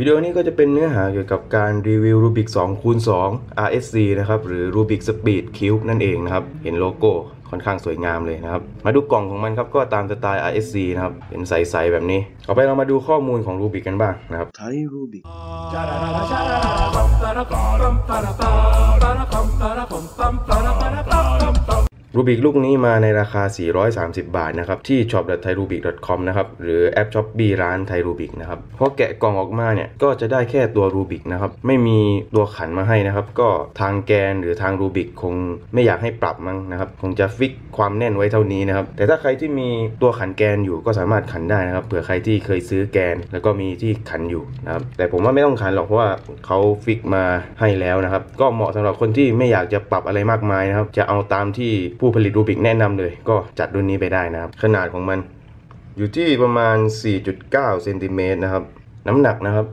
วิดีโอนี้ก็จะเป็นเนื้อหาเกี่ยวกับการรีวิว Rubik 2คูณ2 RSC นะครับ หรือ Rubik Speed Cube นั่นเองนะครับ เห็นโลโก้ค่อนข้างสวยงามเลยนะครับ มาดูกล่องของมันครับ ก็ตามสไตล์ RSC นะครับ เป็นใส ๆ แบบนี้ ต่อไปเรามาดูข้อมูลของ Rubik กันบ้างนะครับ ไทยรูบิก รูบิกลูกนี้มาในราคา 430 บาทนะครับ ที่ shop.thairubic.com นะครับ หรือแอป Shopee ร้านไทยรูบิกนะครับพอแกะกล่องออกมาเนี่ย ก็จะได้แค่ตัวรูบิกนะครับ ไม่มีตัวขันมาให้นะครับ ก็ทางแกนหรือทางรูบิกคงไม่อยากให้ปรับมั้งนะครับ คงจะฟิกความแน่นไว้เท่านี้นะครับ แต่ถ้าใครที่มีตัวขันแกนอยู่ก็สามารถขันได้นะครับ เผื่อใครที่เคยซื้อแกน แล้วก็มีที่ขันอยู่นะครับ แต่ผมว่าไม่ต้องขันหรอกเพราะว่าเขาฟิกมาให้แล้วนะครับ ก็เหมาะสำหรับคนที่ไม่อยากจะปรับอะไรมากมายนะครับ จะเอาตามที่ผู้ผู้ผลิตรูบิกแนะนำเลย ก็จัดรุ่นนี้ไปได้นะครับ ขนาดของมันอยู่ที่ประมาณ 4.9เซนติเมตรนะครับ น้ำหนักนะครับ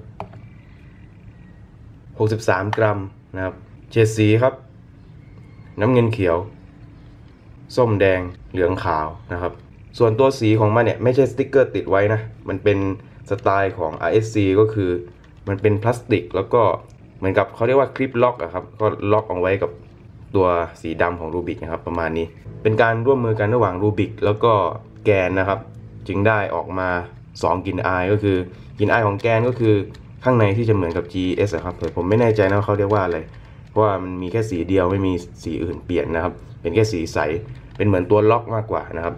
63 กรัมนะครับเฉดสีครับ น้ำเงินเขียว ส้มแดงเหลืองขาวนะครับ ส่วนตัวสีของมันเนี่ย ไม่ใช่สติ๊กเกอร์ติดไว้นะ มันเป็นสไตล์ของ RSC ก็คือมันเป็นพลาสติก แล้วก็เหมือนกับเขาเรียกว่าคลิปล็อกอะครับ ก็ล็อกเอาไว้กับ ตัวสีดำของรูบิกนะครับประมาณนี้ เป็นการร่วมมือกันระหว่างรูบิกแล้วก็แกนนะครับ จึงได้ออกมา 2กลิ่นอายก็คือกลิ่นอายของแกนก็คือข้างในที่จะเหมือนกับ GS อะครับผมไม่แน่ใจนะว่าเขาเรียกว่าอะไร เพราะว่ามันมีแค่สีเดียวไม่มีสีอื่นเปลี่ยนนะครับ เป็นแค่สีใส เป็นเหมือนตัวล็อกมากกว่านะครับ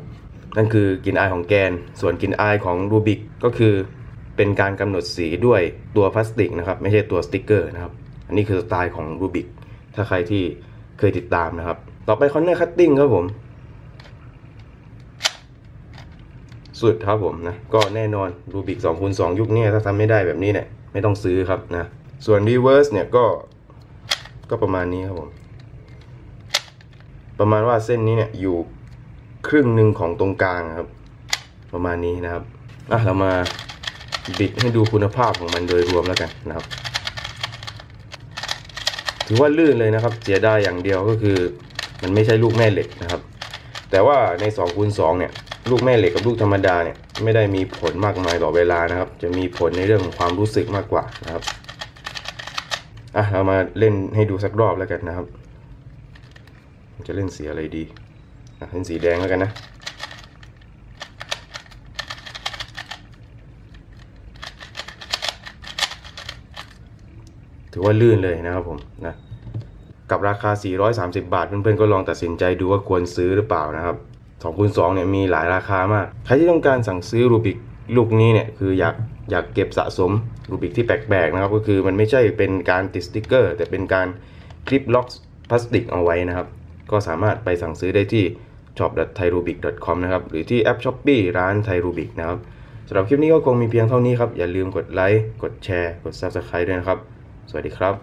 นั่นคือกลิ่นอายของแกน ส่วนกลิ่นอายของรูบิกก็คือเป็นการกำหนดสีด้วยตัวพลาสติกนะครับ ไม่ใช่ตัวสติกเกอร์นะครับ อันนี้คือสไตล์ของรูบิกถ้าใครที่ เคยติดตามนะครับ ต่อไปคอนเนอร์คัตติ้งครับผม สุดครับผมนะ ก็แน่นอนรูบิก2คูณ2ยุคนี้ถ้าทำไม่ได้แบบนี้เนี่ยไม่ต้องซื้อครับนะ ส่วน reverse เนี่ยก็ก็ประมาณนี้ครับผม ประมาณว่าเส้นนี้เนี่ยอยู่ครึ่งหนึ่งของตรงกลางครับ ประมาณนี้นะครับอะเรามาบิดให้ดูคุณภาพของมันโดยรวมแล้วกันนะครับ ถือว่าลื่นเลยนะครับ เสียดายอย่างเดียวก็คือ มันไม่ใช่ลูกแม่เหล็กนะครับ แต่ว่าใน2คูณ2เนี่ยลูกแม่เหล็กกับลูกธรรมดาเนี่ยไม่ได้มีผลมากมายต่อเวลานะครับ จะมีผลในเรื่องของความรู้สึกมากกว่านะครับอะเรามาเล่นให้ดูสักรอบแล้วกันนะครับ จะเล่นสีอะไรดีอะเล่นสีแดงแล้วกันนะ ถือว่าลื่นเลยนะครับผมนะกับราคา 430 บาท เพื่อนๆก็ลองตัดสินใจดูว่าควรซื้อหรือเปล่านะครับ2คูณ2เนี่ยมีหลายราคามาก ใครที่ต้องการสั่งซื้อรูบิกลูกนี้เนี่ยคืออยากอยากเก็บสะสมรูบิกที่แปลกๆนะครับก็คือมันไม่ใช่เป็นการติดสติกเกอร์ แต่เป็นการคลิปล็อกพลาสติกเอาไว้นะครับ ก็สามารถไปสั่งซื้อได้ที่ shop.thairubic.com นะครับหรือที่แอป Shopee ร้าน Thai Rubik นะครับสำหรับคลิปนี้ก็คงมีเพียงเท่านี้ครับอย่าลืมกดไลค์กดแชร์กด Subscribe ด้วยนะครับ สวัสดีครับ